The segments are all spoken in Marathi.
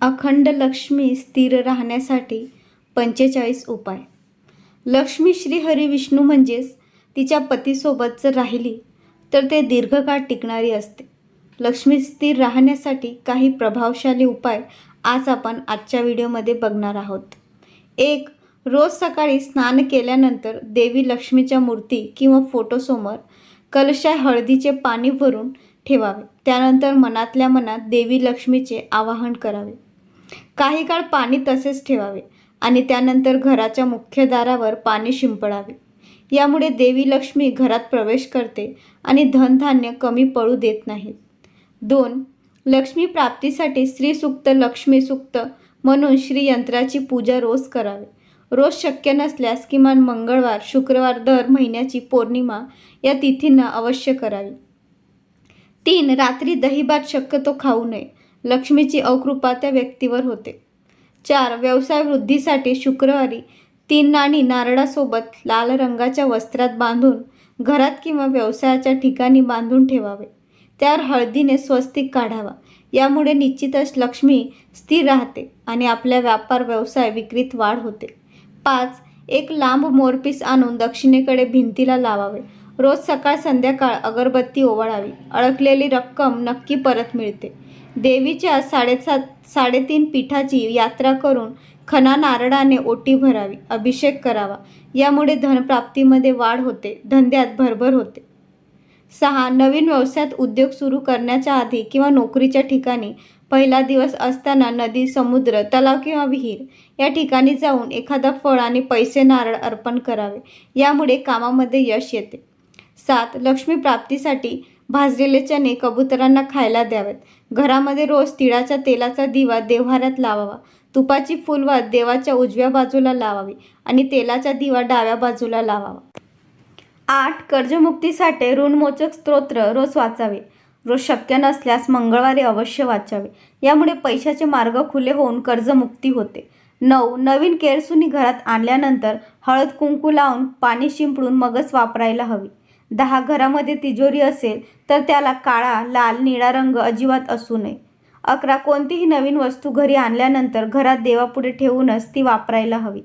अखंड लक्ष्मी स्थिर राहण्यासाठी पंचेचाळीस उपाय. लक्ष्मी श्री हरी विष्णू म्हणजेच तिच्या पतीसोबत जर राहिली तर ते दीर्घकाळ टिकणारी असते. लक्ष्मी स्थिर राहण्यासाठी काही प्रभावशाली उपाय आज आपण आजच्या व्हिडिओमध्ये बघणार आहोत. एक रोज सकाळी स्नान केल्यानंतर देवी लक्ष्मीच्या मूर्ती किंवा फोटोसमोर कलशा हळदीचे पाणी भरून ठेवावे. त्यानंतर मनातल्या मनात देवी लक्ष्मीचे आवाहन करावे. काही काळ पाणी तसेच ठेवावे आणि त्यानंतर घराच्या मुख्य दारावर पाणी शिंपडावे. यामुळे देवी लक्ष्मी घरात प्रवेश करते आणि धनधान्य कमी पडू देत नाहीत. दोन लक्ष्मी प्राप्तीसाठी श्रीसुक्त लक्ष्मी सुक्त म्हणून श्री यंत्राची पूजा रोज करावी. रोज शक्य नसल्यास किमान मंगळवार शुक्रवार दर महिन्याची पौर्णिमा या तिथींना अवश्य करावी. तीन रात्री दहीभात शक्यतो खाऊ नये. लक्ष्मीची अवकृपा त्या व्यक्तीवर होते. चार व्यवसाय वृद्धीसाठी शुक्रवारी तीन नाणी नारळासोबत लाल रंगाच्या वस्त्रात बांधून घरात किंवा व्यवसायाच्या ठिकाणी बांधून ठेवावे. त्यावर हळदीने स्वस्तिक काढावा. यामुळे निश्चितच लक्ष्मी स्थिर राहते आणि आपल्या व्यापार व्यवसाय विक्रीत वाढ होते. पाच एक लांब मोरपीस आणून दक्षिणेकडे भिंतीला लावावे. रोज सकाळ संध्याकाळ अगरबत्ती ओवाळावी. अडकलेली रक्कम नक्की परत मिळते. देवीच्या साडेसात साडेतीन पीठाची यात्रा करून खना नारळाने ओटी भरावी अभिषेक करावा. यामुळे धनप्राप्तीमध्ये वाढ होते धंद्यात भरभर होते. सहा नवीन व्यवसायात उद्योग सुरू करण्याच्या आधी किंवा नोकरीच्या ठिकाणी पहिला दिवस असताना नदी समुद्र तलाव किंवा विहीर या ठिकाणी जाऊन एखादा फळ आणि पैसे नारळ अर्पण करावे. यामुळे कामामध्ये यश येते. सात लक्ष्मी प्राप्तीसाठी भाजलेले चणे कबुतरांना खायला द्यावेत. घरामध्ये रोज तिळाच्या तेलाचा दिवा देव्हाऱ्यात लावावा. तुपाची फुलवात देवाच्या उजव्या बाजूला लावावी आणि तेलाचा दिवा डाव्या बाजूला लावावा. आठ कर्जमुक्तीसाठी ऋणमोचक स्तोत्र रोज वाचावे. रोज शक्य नसल्यास मंगळवारी अवश्य वाचावे. यामुळे पैशाचे मार्ग खुले होऊन कर्जमुक्ती होते. नऊ नवीन केरसुनी घरात आणल्यानंतर हळद कुंकू लावून पाणी शिंपडून मगच वापरायला हवी. दहा घरामध्ये तिजोरी असेल तर त्याला काळा लाल निळा रंग अजिबात असू नये. अकरा कोणतीही नवीन वस्तू घरी आणल्यानंतर घरात देवापुढे ठेवूनच ती वापरायला हवी.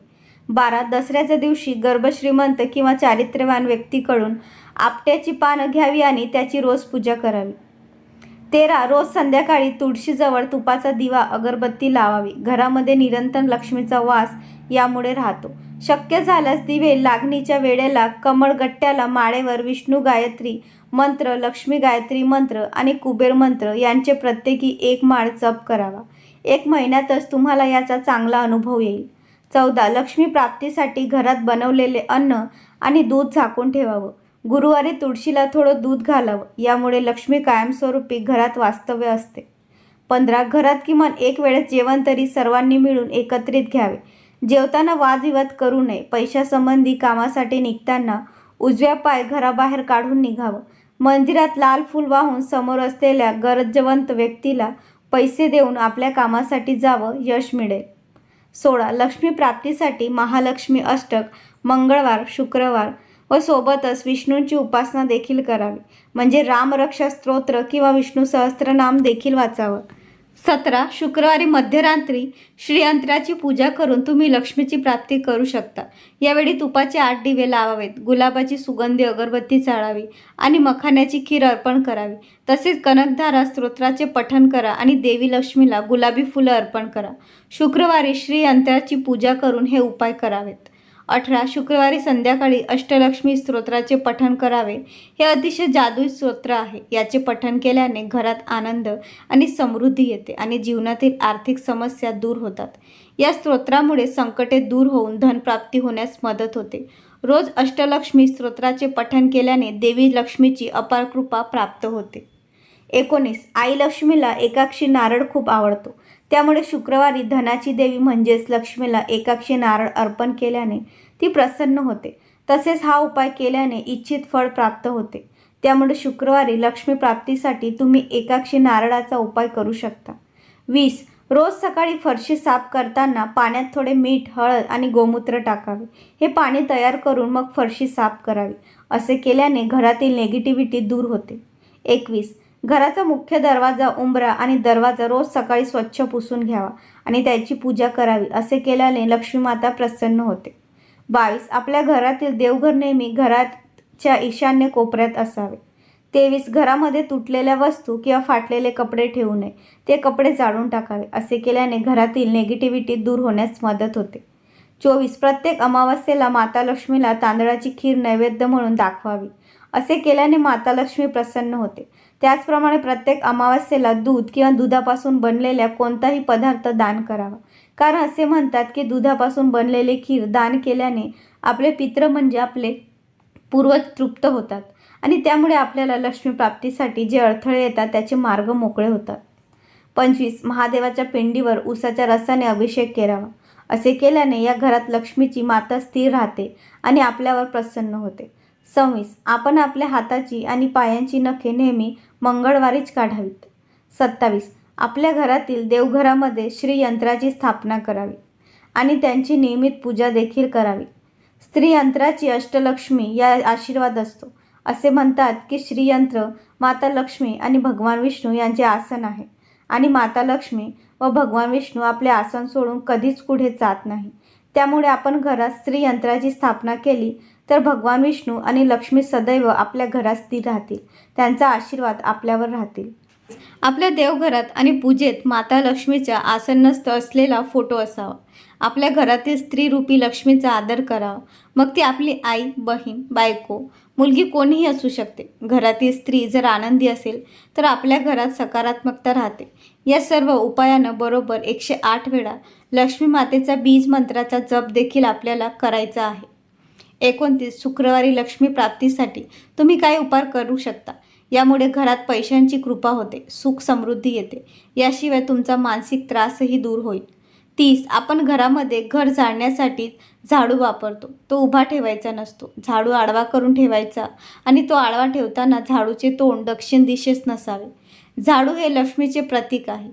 बारा दसऱ्याच्या दिवशी गर्भश्रीमंत किंवा चारित्र्यवान व्यक्तीकडून आपट्याची पानं घ्यावी आणि त्याची रोज पूजा करावी. तेरा रोज संध्याकाळी तुळशीजवळ तुपाचा दिवा अगरबत्ती लावावी. घरामध्ये निरंतर लक्ष्मीचा वास यामुळे राहतो. शक्य झाल्यास दिवे लागणीच्या वेळेला कमळगट्ट्याला माळेवर विष्णू गायत्री मंत्र लक्ष्मी गायत्री मंत्र आणि कुबेर मंत्र यांचे प्रत्येकी एक माळ जप करावा. एक महिन्यातच तुम्हाला याचा चांगला अनुभव येईल. चौदा लक्ष्मी प्राप्तीसाठी घरात बनवलेले अन्न आणि दूध झाकून ठेवावं. गुरुवारी तुळशीला थोडं दूध घालावं. यामुळे लक्ष्मी कायमस्वरूपी घरात वास्तव्य असते. पंधरा घरात किमान एक वेळेस जेवण तरी सर्वांनी मिळून एकत्रित घ्यावे. जेवताना वादविवाद करू नये. पैशासंबंधी कामासाठी निघताना उजव्या पाय घराबाहेर काढून निघावं. मंदिरात लाल फूल वाहून समोर असलेल्या गरजवंत व्यक्तीला पैसे देऊन आपल्या कामासाठी जावं यश मिळेल. सोळा. लक्ष्मी प्राप्तीसाठी महालक्ष्मी अष्टक मंगळवार शुक्रवार व सोबतच विष्णूंची उपासना देखील करावी. म्हणजे रामरक्षा स्तोत्र किंवा विष्णू सहस्त्रनाम देखील वाचावं. सतरा शुक्रवारी मध्यरात्री श्रीयंत्राची पूजा करून तुम्ही लक्ष्मीची प्राप्ती करू शकता. यावेळी तुपाचे आठ दिवे लावावेत गुलाबाची सुगंधी अगरबत्ती चाळावी आणि मखाण्याची खीर अर्पण करावी. तसेच कनकधारा स्तोत्राचे पठण करा आणि देवी लक्ष्मीला गुलाबी फुलं अर्पण करा. शुक्रवारी श्रीयंत्राची पूजा करून हे उपाय करावेत. अठरा शुक्रवारी संध्याकाळी अष्टलक्ष्मी स्तोत्राचे पठण करावे. हे अतिशय जादुई स्तोत्र आहे. याचे पठण केल्याने घरात आनंद आणि समृद्धी येते आणि जीवनातील आर्थिक समस्या दूर होतात. या स्तोत्रामुळे संकटे दूर होऊन धनप्राप्ती होण्यास मदत होते. रोज अष्टलक्ष्मी स्तोत्राचे पठण केल्याने देवी लक्ष्मीची अपार कृपा प्राप्त होते. एकोणीस. आई लक्ष्मीला एकाक्षी नारळ खूप आवडतो. त्यामुळे शुक्रवारी धनाची देवी म्हणजेच लक्ष्मीला एकाक्षी नारळ अर्पण केल्याने ती प्रसन्न होते. तसेच हा उपाय केल्याने इच्छित फळ प्राप्त होते. त्यामुळे शुक्रवारी लक्ष्मी प्राप्तीसाठी तुम्ही एकाक्षी नारळाचा उपाय करू शकता. वीस. रोज सकाळी फरशी साफ करताना पाण्यात थोडे मीठ हळद आणि गोमूत्र टाकावे. हे पाणी तयार करून मग फरशी साफ करावी. असे केल्याने घरातील नेगेटिव्हिटी दूर होते. एकवीस. घराचा मुख्य दरवाजा उंबरा आणि दरवाजा रोज सकाळी स्वच्छ पुसून घ्यावा आणि त्याची पूजा करावी असे केल्याने लक्ष्मी माता प्रसन्न होते. बावीस आपल्या घरातील देवघर नेहमी घराच्या ईशान्य कोपऱ्यात असावे. तेवीस घरामध्ये तुटलेल्या वस्तू किंवा फाटलेले कपडे ठेवू नये. ते कपडे जाळून टाकावे असे केल्याने घरातील नेगेटिव्हिटी दूर होण्यास मदत होते. चोवीस प्रत्येक अमावस्येला माता लक्ष्मीला तांदळाची खीर नैवेद्य म्हणून दाखवावी असे केल्याने माता लक्ष्मी प्रसन्न होते. त्याचप्रमाणे प्रत्येक अमावस्येला दूध किंवा दुधापासून बनलेल्या कोणताही पदार्थ दान करावा. कारण असे म्हणतात की दुधापासून बनलेले खीर दान केल्याने आपले पित्र म्हणजे आपले पूर्वज तृप्त होतात आणि त्यामुळे आपल्याला लक्ष्मी प्राप्तीसाठी जे अडथळे येतात त्याचे मार्ग मोकळे होतात. पंचवीस महादेवाच्या पिंडीवर उसाच्या रसाने अभिषेक करावा. असे केल्याने या घरात लक्ष्मीची माता स्थिर राहते आणि आपल्यावर प्रसन्न होते. सव्वीस. आपण आपल्या हाताची आणि पायांची नखे नेहमी मंगळवारीच काढावीत. सत्तावीस. आपल्या घरातील देवघरामध्ये श्रीयंत्राची स्थापना करावी आणि त्यांची नियमित पूजा देखील करावी. स्त्रीयंत्राची अष्टलक्ष्मी या आशीर्वाद असतो. असे म्हणतात की श्रीयंत्र माता लक्ष्मी आणि भगवान विष्णू यांचे आसन आहे. आणि माता लक्ष्मी व भगवान विष्णू आपले आसन सोडून कधीच पुढे जात नाही. त्यामुळे आपण घरात स्त्रीयंत्राची स्थापना केली तर भगवान विष्णू आणि लक्ष्मी सदैव आपल्या घरात स्थिर राहतील. त्यांचा आशीर्वाद आपल्यावर राहतील. आपल्या देवघरात आणि पूजेत माता लक्ष्मीच्या आसनस्थ असलेला फोटो असावा. आपल्या घरातील स्त्रीरूपी लक्ष्मीचा आदर करावा. मग ती आपली आई बहीण बायको मुलगी कोणीही असू शकते. घरातील स्त्री जर आनंदी असेल तर आपल्या घरात सकारात्मकता राहते. या सर्व उपायानं बरोबर एकशे आठ वेळा लक्ष्मी मातेचा बीज मंत्राचा जप देखील आपल्याला करायचा आहे. एकोणतीस शुक्रवारी लक्ष्मी प्राप्तीसाठी तुम्ही काय उपाय करू शकता. यामुळे घरात पैशांची कृपा होते सुख समृद्धी येते. याशिवाय तुमचा मानसिक त्रासही दूर होईल. तीस आपण घरामध्ये घर जाळण्यासाठी झाडू वापरतो. तो उभा ठेवायचा नसतो. झाडू आडवा करून ठेवायचा आणि तो आडवा ठेवताना झाडूचे तोंड दक्षिण दिशेस नसावे. झाडू हे लक्ष्मीचे प्रतीक आहे.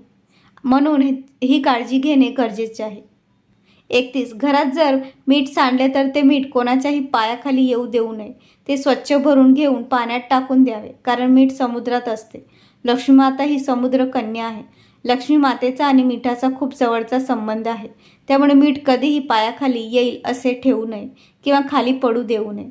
म्हणून ही काळजी घेणे गरजेचे आहे. एकतीस. घरात जर मीठ सांडले तर ते मीठ कोणाच्याही पायाखाली येऊ देऊ नये. ते स्वच्छ भरून घेऊन पाण्यात टाकून द्यावे कारण मीठ समुद्रात असते. लक्ष्मीमाता ही समुद्र कन्या आहे. लक्ष्मी मातेचा आणि मिठाचा खूप जवळचा संबंध आहे. त्यामुळे मीठ कधीही पायाखाली येईल असे ठेवू नये किंवा खाली पडू देऊ नये.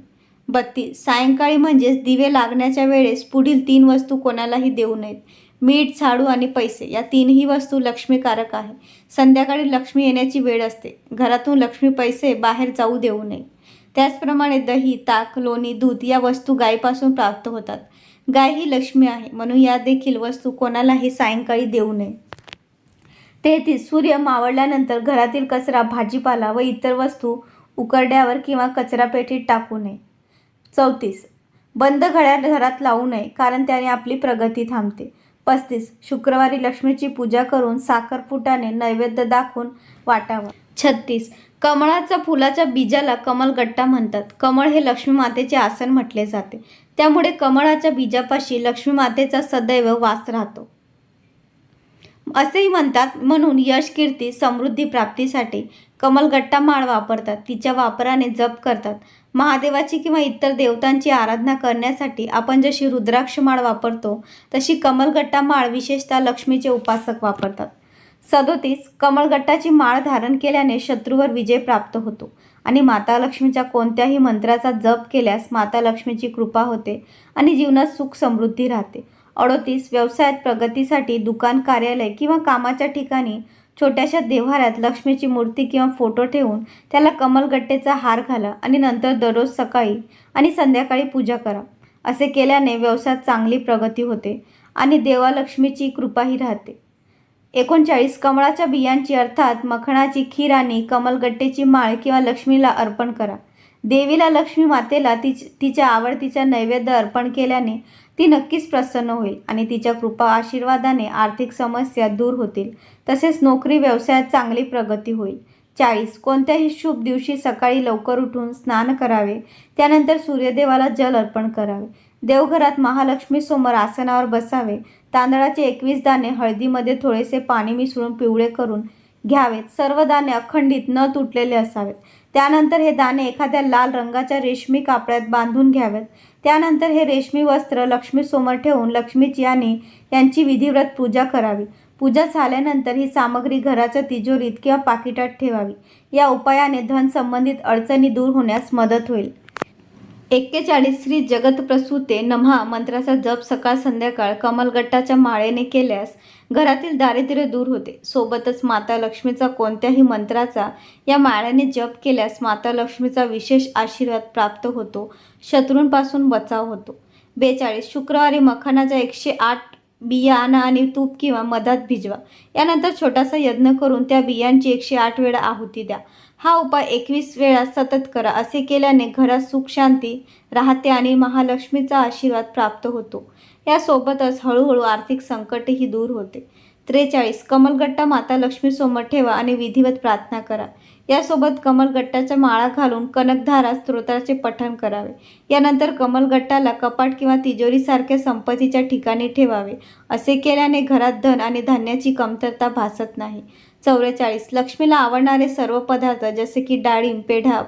बत्तीस. सायंकाळी म्हणजेच दिवे लागण्याच्या वेळेस पुढील तीन वस्तू कोणालाही देऊ नयेत. मीठ झाडू आणि पैसे या तीनही वस्तू लक्ष्मीकारक आहे. संध्याकाळी लक्ष्मी येण्याची वेळ असते. घरातून लक्ष्मी पैसे बाहेर जाऊ देऊ नये. त्याचप्रमाणे दही ताक लोणी दूध या वस्तू गायीपासून प्राप्त होतात. गाय ही लक्ष्मी आहे म्हणून या देखील वस्तू कोणालाही सायंकाळी देऊ नये. तेहतीस सूर्य मावळल्यानंतर घरातील कचरा भाजीपाला व इतर वस्तू उकरड्यावर किंवा कचरापेटीत टाकू नये. चौतीस बंद घड्याळ घरात लावू नये कारण त्याने आपली प्रगती थांबते. पस्तीस. शुक्रवारी लक्ष्मीची पूजा करून साखरपुटाने नैवेद्य दाखवून वाटावा. छत्तीस. कमळाच्या फुलाच्या बीजाला कमलगट्टा म्हणतात. कमळ हे लक्ष्मी मातेचे आसन म्हटले जाते. त्यामुळे कमळाच्या बीजापाशी लक्ष्मी मातेचा सदैव वास राहतो. असेही म्हणतात म्हणून यश कीर्ती समृद्धी प्राप्तीसाठी कमलगट्टा माळ वापरतात. तिच्या वापराने जप करतात. महादेवाची किंवा इतर देवतांची आराधना करण्यासाठी आपण जशी रुद्राक्ष माळ वापरतो तशी कमलगट्टा माळ विशेषतः लक्ष्मीचे उपासक वापरतात. सदोतीस कमळगट्टाची माळ धारण केल्याने शत्रूवर विजय प्राप्त होतो आणि माता लक्ष्मीच्या कोणत्याही मंत्राचा जप केल्यास माता लक्ष्मीची कृपा होते आणि जीवनात सुख समृद्धी राहते. अडोतीस व्यवसायात प्रगतीसाठी दुकान कार्यालय किंवा कामाच्या ठिकाणी छोट्याशा देव्हाऱ्यात लक्ष्मीची मूर्ती किंवा फोटो ठेवून त्याला कमलगट्टेचा हार घाला आणि नंतर दररोज सकाळी आणि संध्याकाळी पूजा करा. असे केल्याने व्यवसायात चांगली प्रगती होते आणि देवालक्ष्मीची कृपाही राहते. एकोणचाळीस कमळाच्या बियांची अर्थात मखणाची खीर आणि कमलगट्टेची माळ किंवा लक्ष्मीला अर्पण करा. देवीला लक्ष्मी मातेला तिच तिच्या आवडतीच्या नैवेद्य अर्पण केल्याने ती नक्कीच प्रसन्न होईल आणि तिच्या कृपा आशीर्वादाने आर्थिक समस्या दूर होतील. तसेच नोकरी व्यवसायात चांगली प्रगती होईल. चाळीस कोणत्याही शुभ दिवशी सकाळी लवकर उठून स्नान करावे. त्यानंतर सूर्यदेवाला जल अर्पण करावे. देवघरात महालक्ष्मी समोर आसनावर बसावे. तांदळाचे एकवीस दाणे हळदीमध्ये थोडेसे पाणी मिसळून पिवळे करून घ्यावेत. सर्व दाणे अखंडित न तुटलेले असावेत. त्यानंतर हे दाणे एखाद्या लाल रंगाच्या रेशमी कापड्यात बांधून घ्यावेत. त्यानंतर हे रेशमी वस्त्र लक्ष्मीसमोर ठेवून लक्ष्मीची याने यांची विधिव्रत पूजा करावी. पूजा झाल्यानंतर ही सामग्री घराच्या तिजोरीत किंवा पाकिटात ठेवावी. या उपायाने धन संबंधित अडचणी दूर होण्यास मदत होईल. एक्केचाळीस श्री जगतप्रसूते नमहा मंत्राचा जप सकाळ संध्याकाळ कमलगट्टाच्या माळेने केल्यास घरातील दारिद्र्य दूर होते. सोबतच माता लक्ष्मीचा कोणत्याही मंत्राचा या माळ्याने जप केल्यास माता लक्ष्मीचा विशेष आशीर्वाद प्राप्त होतो शत्रूंपासून बचाव होतो. बेचाळीस शुक्रवारी मखानाच्या एकशे आठ बिया आणा आणि तूप किंवा मधात भिजवा. यानंतर छोटासा यज्ञ करून त्या बियांची एकशे आठ वेळा आहुती द्या. हा उपाय एकवीस वेळा सतत करा. असे केल्याने घरात सुख शांती राहते आणि महालक्ष्मीचा आशीर्वाद प्राप्त होतो. यासोबतच हळूहळू आर्थिक संकटही दूर होते. त्रेचाळीस. कमलगट्टा माता लक्ष्मीसमोर ठेवा आणि विधिवत प्रार्थना करा. यासोबत कमलगट्टाच्या माळा घालून कनकधारा स्तोत्राचे पठण करावे. यानंतर कमलगट्टाला कपाट किंवा तिजोरीसारख्या संपत्तीच्या ठिकाणी ठेवावे. असे केल्याने घरात धन आणि धान्याची कमतरता भासत नाही. चौवेचाळीस. लक्ष्मीला आवडणारे सर्व पदार्थ जसे की डाळिंब पेढा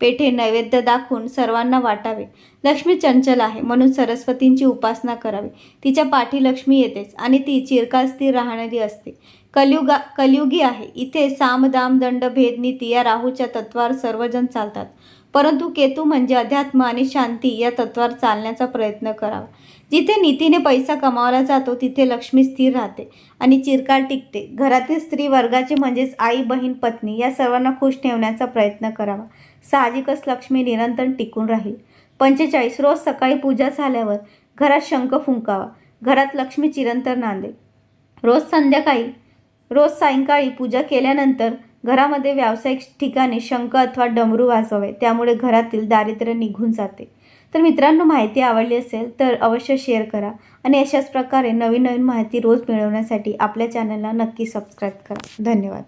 पेठे नैवेद्य दाखवून सर्वांना वाटावे. लक्ष्मी चंचल आहे म्हणून सरस्वतींची उपासना करावी. तिच्या पाठी लक्ष्मी येतेच आणि ती चिरकाल स्थिर राहणारी असते. कलियुगा कलियुगी आहे. इथे साम दाम दंड भेद नीती या राहूच्या तत्वावर सर्वजण चालतात. परंतु केतू म्हणजे अध्यात्म आणि शांती या तत्वावर चालण्याचा प्रयत्न करावा. जिथे नीतीने पैसा कमावला जातो तिथे लक्ष्मी स्थिर राहते आणि चिरकाळ टिकते. घरातील स्त्री वर्गाचे म्हणजेच आई बहीण पत्नी या सर्वांना खुश ठेवण्याचा प्रयत्न करावा. साहजिकच लक्ष्मी निरंतर टिकून राहील. पंचेचाळीस रोज सकाळी पूजा झाल्यावर घरात शंख फुंकावा. घरात लक्ष्मी चिरंतर नांदेल रोज संध्याकाळी रोज सायंकाळी पूजा केल्यानंतर घरामध्ये व्यावसायिक ठिकाणी शंख अथवा डमरू वाजवावे त्यामुळे घरातील दारिद्र्य निघून जाते. तर मित्रांनो माहिती आवडली असेल तर अवश्य शेअर करा आणि अशाच प्रकारे नवीन नवीन माहिती रोज मिळवण्यासाठी आपल्या चॅनलला नक्की सबस्क्राईब करा. धन्यवाद.